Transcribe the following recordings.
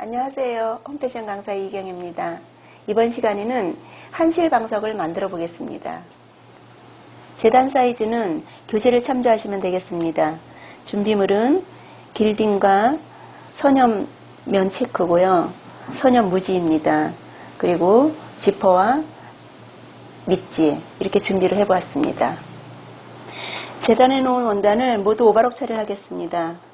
안녕하세요. 홈패션 강사 이경입니다. 이번 시간에는 한실 방석을 만들어 보겠습니다. 재단 사이즈는 교재를 참조하시면 되겠습니다. 준비물은 길딩과 선염 면 체크고요. 선염 무지입니다. 그리고 지퍼와 밑지 이렇게 준비를 해보았습니다. 재단해 놓은 원단을 모두 오바록 처리하겠습니다.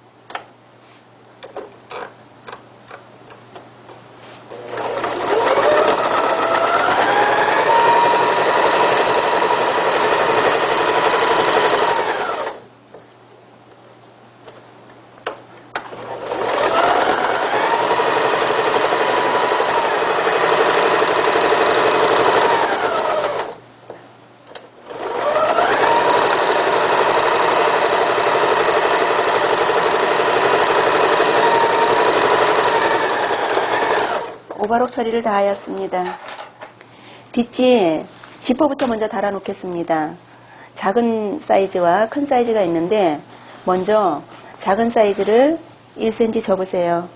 오바록 처리를 다 하였습니다. 뒷지에 지퍼부터 먼저 달아 놓겠습니다. 작은 사이즈와 큰 사이즈가 있는데 먼저 작은 사이즈를 1cm 접으세요.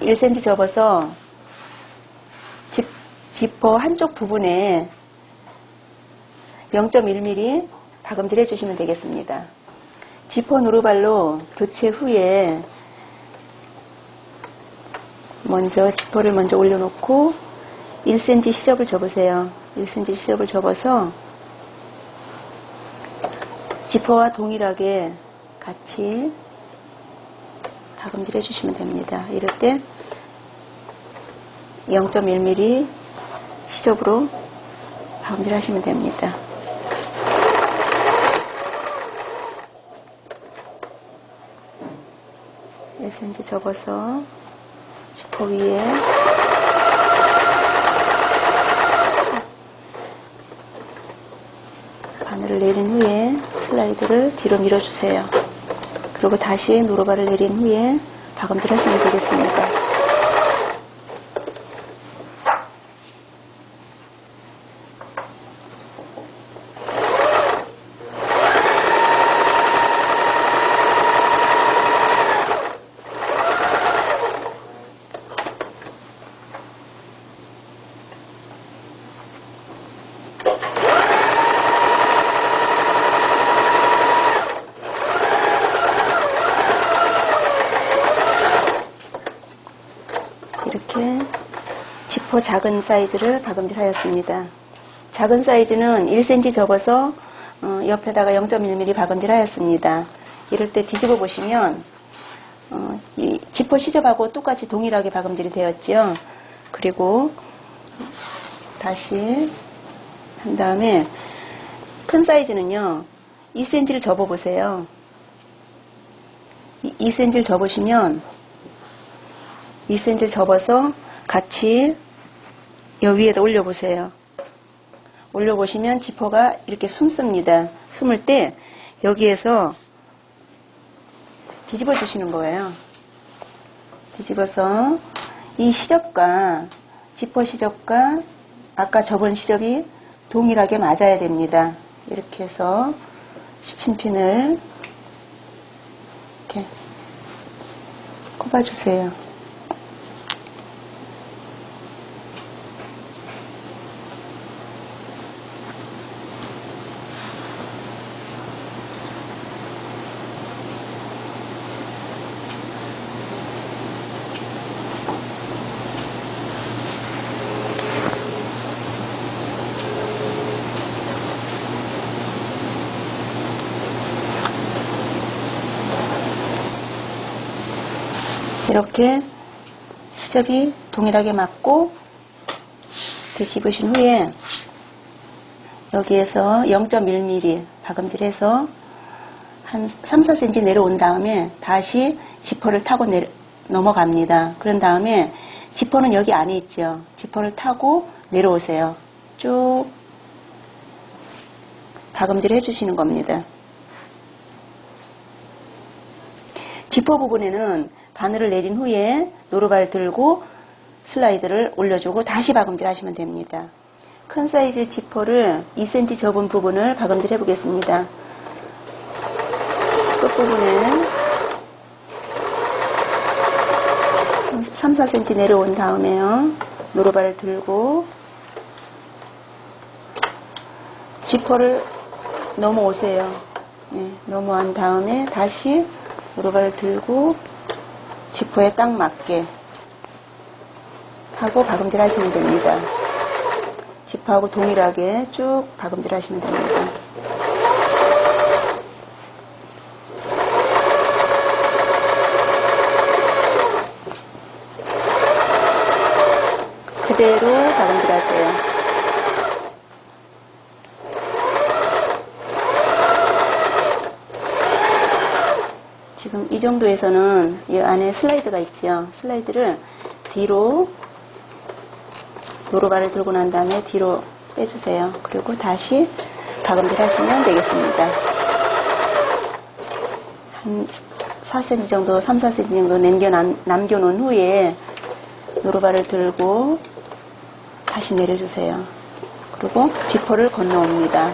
1cm 접어서 지, 지퍼 한쪽 부분에 0.1mm 박음질 해주시면 되겠습니다. 지퍼 누르발로 교체 후에 먼저 지퍼를 먼저 올려놓고 1cm 시접을 접으세요. 1cm 시접을 접어서 지퍼와 동일하게 같이 박음질 해주시면 됩니다. 이럴 때 0.1mm 시접으로 박음질 하시면 됩니다. M 접어서 지퍼 위에 바늘을 내린 후에 슬라이드를 뒤로 밀어주세요. 그리고 다시 노로바를 내린 후에 박음질 하시면 되겠습니다. 이렇게 작은 사이즈를 박음질 하였습니다. 작은 사이즈는 1cm 접어서 어, 옆에다가 0.1mm 박음질 하였습니다. 이럴 때 뒤집어 보시면 어, 이 지퍼 시접하고 똑같이 동일하게 박음질이 되었지요. 그리고 다시 한 다음에 큰 사이즈는요 2cm를 접어 보세요. 2cm를 접으시면 2cm를 접어서 같이 여 위에다 올려보세요. 올려보시면 지퍼가 이렇게 숨습니다. 숨을 때 여기에서 뒤집어 주시는 거예요. 뒤집어서 이 시접과 지퍼 시접과 아까 접은 시접이 동일하게 맞아야 됩니다. 이렇게 해서 시침핀을 이렇게 꼽아주세요. 이렇게 시접이 동일하게 맞고 뒤집으신 후에 여기에서 0.1mm 박음질해서 한 3, 4cm 내려온 다음에 다시 지퍼를 타고 내려, 넘어갑니다. 그런 다음에 지퍼는 여기 안에 있죠. 지퍼를 타고 내려오세요. 쭉 박음질 해주시는 겁니다. 지퍼 부분에는 바늘을 내린 후에 노루발 들고 슬라이드를 올려주고 다시 박음질 하시면 됩니다. 큰 사이즈 지퍼를 2cm 접은 부분을 박음질 해보겠습니다. 끝부분에 3, 4cm 내려온 다음에요. 노루발을 들고 지퍼를 넘어오세요. 네, 넘어온 다음에 다시 노루발을 들고 지퍼에 딱 맞게 하고 박음질 하시면 됩니다. 지퍼하고 동일하게 쭉 박음질 하시면 됩니다. 그대로 박음질 하세요. 지금 이 정도에서는 이 안에 슬라이드가 있죠. 슬라이드를 뒤로 노루발을 들고 난 다음에 뒤로 빼주세요. 그리고 다시 박음질 하시면 되겠습니다. 한 4cm 정도, 3, 4cm 정도 남겨, 남겨놓은 후에 노루발을 들고 다시 내려주세요. 그리고 지퍼를 건너옵니다.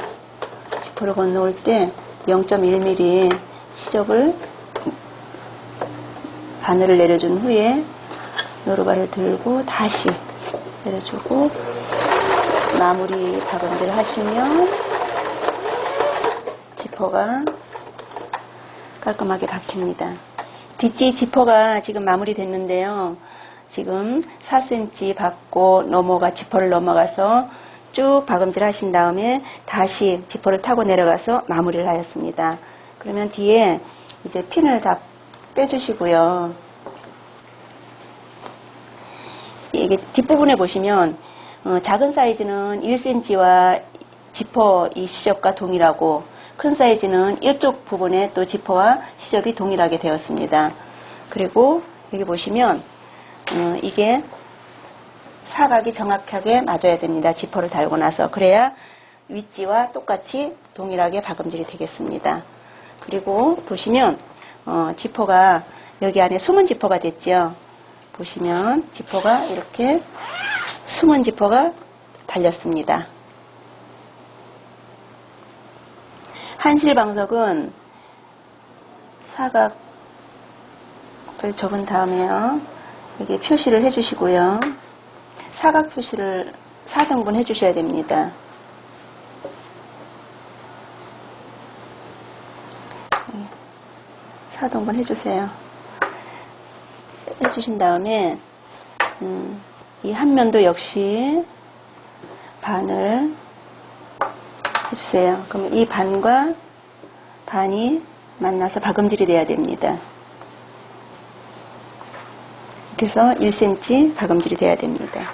지퍼를 건너올 때 0.1mm 시접을 바늘을 내려준 후에 노루발을 들고 다시 내려주고 마무리 박음질 하시면 지퍼가 깔끔하게 박힙니다. 뒷지 지퍼가 지금 마무리 됐는데요. 지금 4cm 받고 넘어가 지퍼를 넘어가서 쭉 박음질 하신 다음에 다시 지퍼를 타고 내려가서 마무리를 하였습니다. 그러면 뒤에 이제 핀을 다 빼주시고요. 이게 뒷부분에 보시면 어, 작은 사이즈는 1cm와 지퍼 이 시접과 동일하고 큰 사이즈는 이쪽 부분에 또 지퍼와 시접이 동일하게 되었습니다. 그리고 여기 보시면 어, 이게 사각이 정확하게 맞아야 됩니다. 지퍼를 달고 나서 그래야 윗지와 똑같이 동일하게 박음질이 되겠습니다. 그리고 보시면 어, 지퍼가 여기 안에 숨은 지퍼가 됐죠. 보시면 지퍼가 이렇게 숨은 지퍼가 달렸습니다. 한실방석은 사각을 접은 다음에요. 여기 표시를 해주시고요. 사각 표시를 4등분 해주셔야 됩니다. 4등분 해주세요. 해주신 다음에 음, 이 한 면도 역시 반을 해주세요. 그럼 이 반과 반이 만나서 박음질이 돼야 됩니다. 그래서 1cm 박음질이 돼야 됩니다.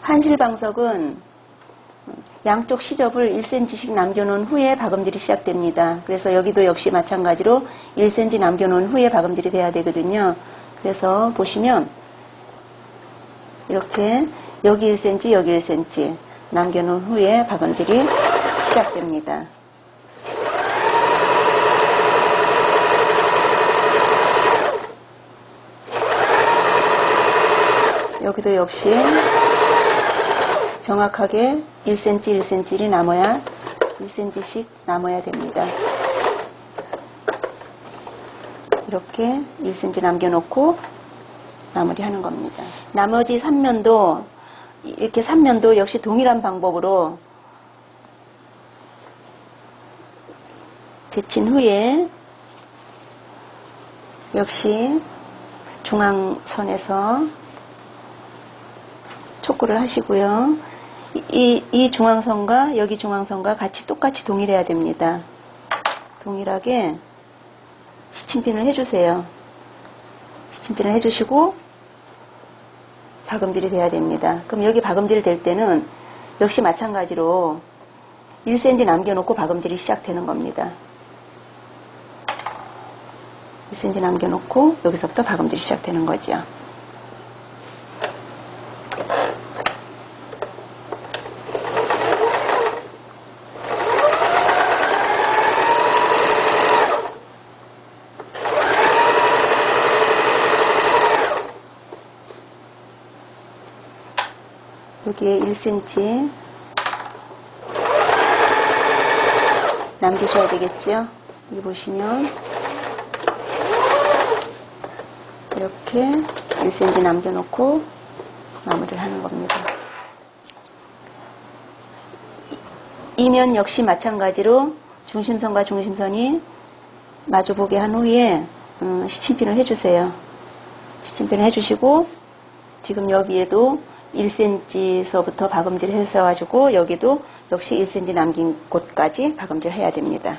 한실 방석은 양쪽 시접을 1cm씩 남겨놓은 후에 박음질이 시작됩니다. 그래서 여기도 역시 마찬가지로 1cm 남겨놓은 후에 박음질이 돼야 되거든요. 그래서 보시면 이렇게 여기 1cm, 여기 1cm 남겨놓은 후에 박음질이 시작됩니다. 여기도 역시 정확하게 1cm, 1cm를 남아야 1cm씩 남아야 됩니다. 이렇게 1cm 남겨놓고 마무리하는 겁니다. 나머지 3면도 이렇게 3면도 역시 동일한 방법으로 제친 후에 역시 중앙선에서 촉구를 하시고요. 이, 이 중앙선과 여기 중앙선과 같이 똑같이 동일해야 됩니다. 동일하게 시침핀을 해주세요. 시침핀을 해주시고 박음질이 돼야 됩니다. 그럼 여기 박음질 될 때는 역시 마찬가지로 1cm 남겨놓고 박음질이 시작되는 겁니다. 1cm 남겨놓고 여기서부터 박음질이 시작되는 거죠. 여기에 1cm 남기셔야 되겠죠. 여기 보시면 이렇게 1cm 남겨놓고 마무리를 하는 겁니다. 이면 역시 마찬가지로 중심선과 중심선이 마주보게 한 후에 음, 시침핀을 해주세요. 시침핀을 해주시고 지금 여기에도 1cm서부터 박음질을 해서 가지고 여기도 역시 1cm 남긴 곳까지 박음질 해야 됩니다.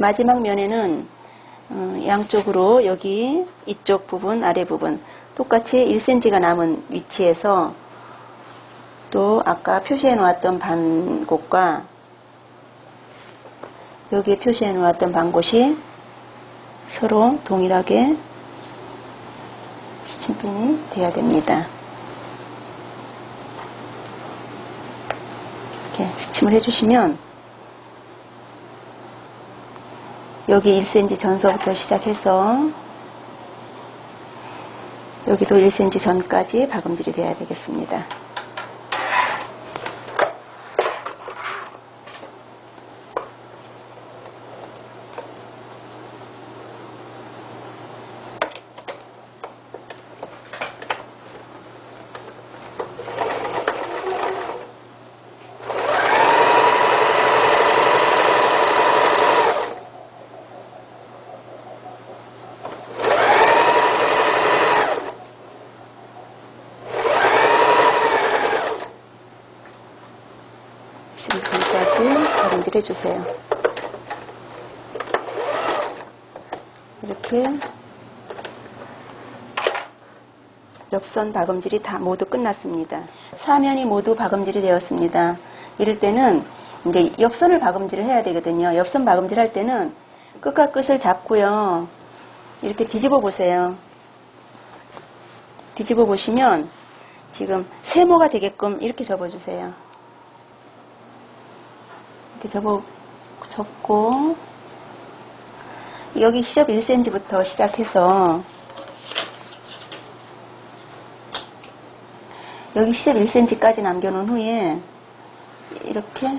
마지막 면에는 어, 양쪽으로 여기 이쪽 부분, 아래 부분 똑같이 1cm가 남은 위치에서 또 아까 표시해 놓았던 반곳과 여기에 표시해 놓았던 반곳이 서로 동일하게 시침핀이 돼야 됩니다. 이렇게 시침을 해주시면 여기 1cm 전서부터 시작해서 여기도 1cm 전까지 박음질이 돼야 되겠습니다. 박음질 해주세요. 이렇게 옆선 박음질이 다 모두 끝났습니다. 사면이 모두 박음질이 되었습니다. 이럴 때는 이제 옆선을 박음질을 해야 되거든요. 옆선 박음질 할 때는 끝과 끝을 잡고요. 이렇게 뒤집어 보세요. 뒤집어 보시면 지금 세모가 되게끔 이렇게 접어주세요. 이렇게 접어, 접고, 여기 시접 1cm부터 시작해서, 여기 시접 1cm까지 남겨놓은 후에, 이렇게,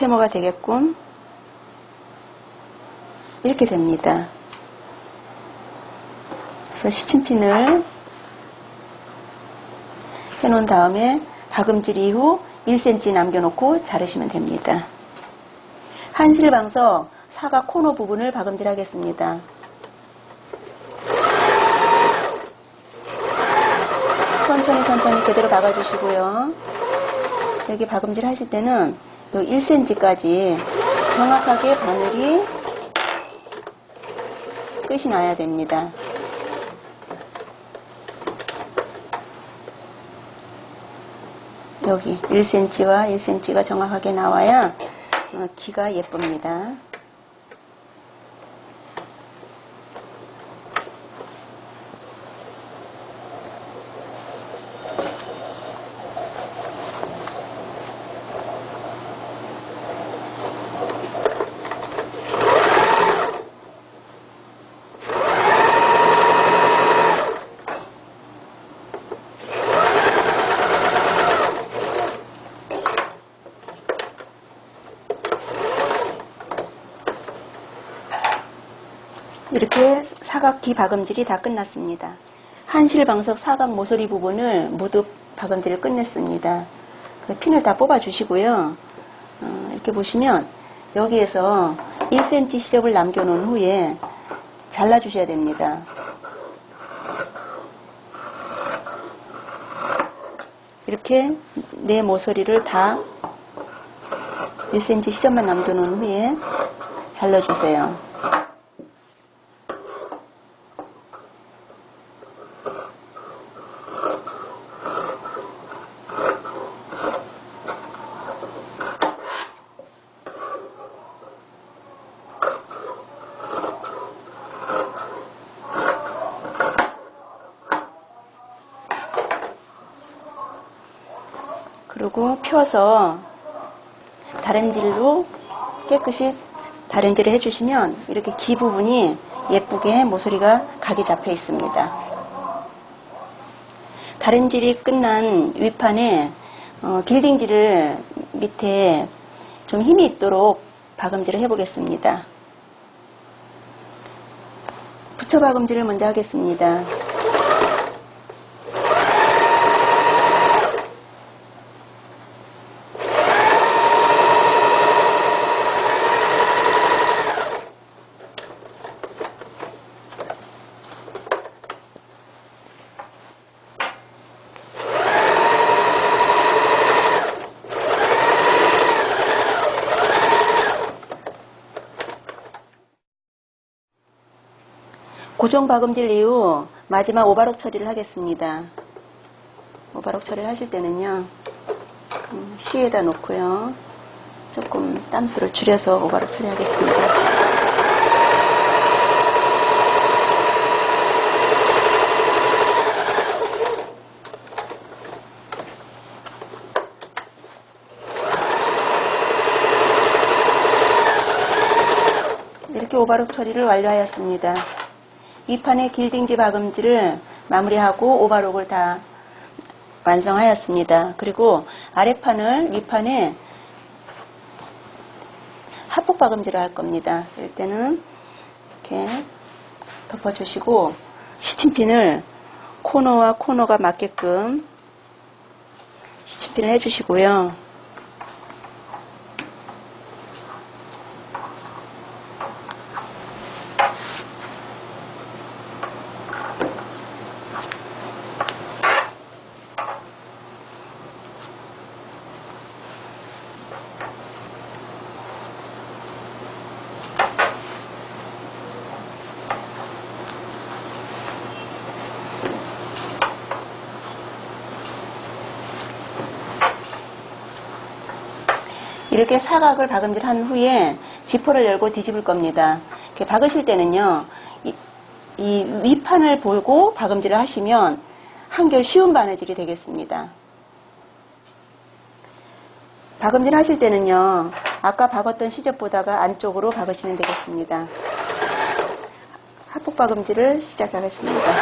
세모가 되게끔, 이렇게 됩니다. 그래서 시침핀을 해놓은 다음에 박음질 이후 1cm 남겨놓고 자르시면 됩니다. 한실방석 사각 코너 부분을 박음질 하겠습니다. 천천히 천천히 그대로 박아주시고요. 여기 박음질 하실 때는 1cm까지 정확하게 바늘이 끝이 나야 됩니다. 여기 1cm와 1cm가 정확하게 나와야 어, 키가 예쁩니다. 이렇게 사각기 박음질이 다 끝났습니다. 한실방석 사각 모서리 부분을 모두 박음질을 끝냈습니다. 그 핀을 다 뽑아 주시고요. 어, 이렇게 보시면 여기에서 1cm 시접을 남겨놓은 후에 잘라 주셔야 됩니다. 이렇게 내 모서리를 다 1cm 시접만 남겨놓은 후에 잘라주세요. 펴서 다림질로 깨끗이 다림질을 해주시면 이렇게 귀 부분이 예쁘게 모서리가 각이 잡혀 있습니다. 다림질이 끝난 윗판에 어, 길딩질을 밑에 좀 힘이 있도록 박음질을 해보겠습니다. 붙여 박음질을 먼저 하겠습니다. 고정 박음질 이후 마지막 오바록 처리를 하겠습니다. 오바록 처리를 하실 때는요, 음, 시에다 놓고요, 조금 땀수를 줄여서 오바록 처리하겠습니다. 이렇게 오바록 처리를 완료하였습니다. 이 판의 길딩지 박음질을 마무리하고 오바록을 다 완성하였습니다. 그리고 아래판을 윗판에 합폭 박음질을 할 겁니다. 이럴 때는 이렇게 덮어주시고 시침핀을 코너와 코너가 맞게끔 시침핀을 해주시고요. 이렇게 사각을 박음질 한 후에 지퍼를 열고 뒤집을 겁니다. 이렇게 박으실 때는요, 이, 이 윗판을 보고 박음질을 하시면 한결 쉬운 바느질이 되겠습니다. 박음질 하실 때는요, 아까 박았던 시접보다가 안쪽으로 박으시면 되겠습니다. 합폭 박음질을 시작하겠습니다.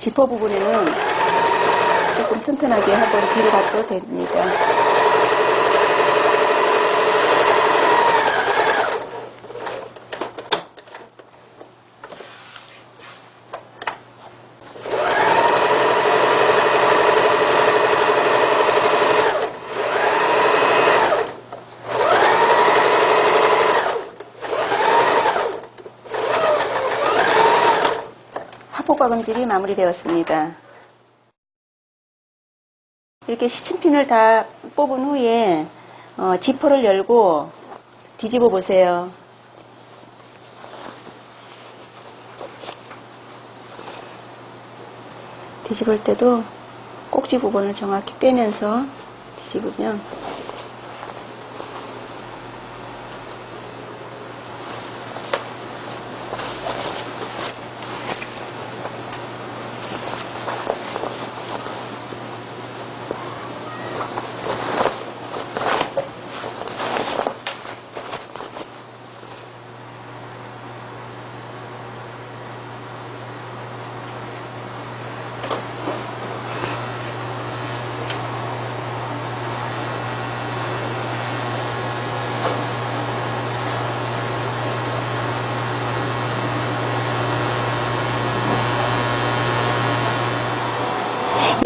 지퍼 부분에는 조금 튼튼하게 하고 뒤로 가도 됩니다. 합폭 박음질이 마무리되었습니다. 이렇게 시침핀을 다 뽑은 후에 어, 지퍼를 열고 뒤집어 보세요. 뒤집을 때도 꼭지 부분을 정확히 빼면서 뒤집으면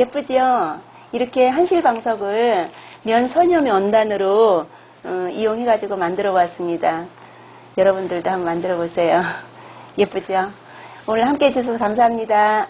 예쁘죠? 이렇게 한실방석을 면 선염 원단으로 어, 이용해가지고 만들어 봤습니다. 여러분들도 한번 만들어 보세요. 예쁘죠? 오늘 함께 해주셔서 감사합니다.